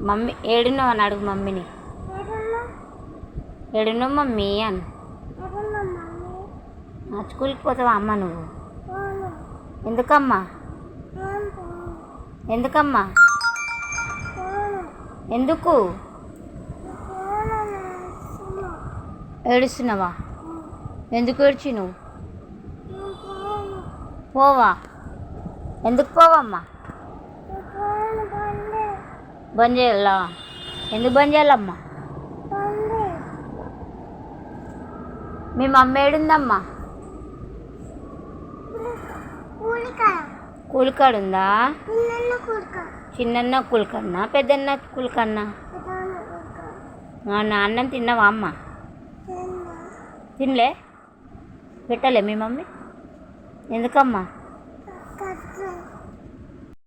Mummy ఏడున్నావు అని అడుగు మమ్మీని. ఏడున్నావు మమ్మీ అను. స్కూల్కి పోతావా అమ్మ నువ్వు? ఎందుకమ్మా? ఎందుకమ్మా? ఎందుకు? ఏడుస్తున్నావా? ఎందుకు ఏడ్చి నువ్వు పోవా. ఎందుకు పోవమ్మా? బంద్ చేయాలా? ఎందుకు బంద్ చేయాలమ్మా? మీ మమ్మీ ఏడుందమ్మా? కూలికాడు ఉందా చిన్నన్న కూలికన్నా పెద్దన్న కూలికన్నా నా అన్నం తిన్నావా అమ్మ? తినలే? పెట్టలే మీ మమ్మీ? ఎందుకమ్మా?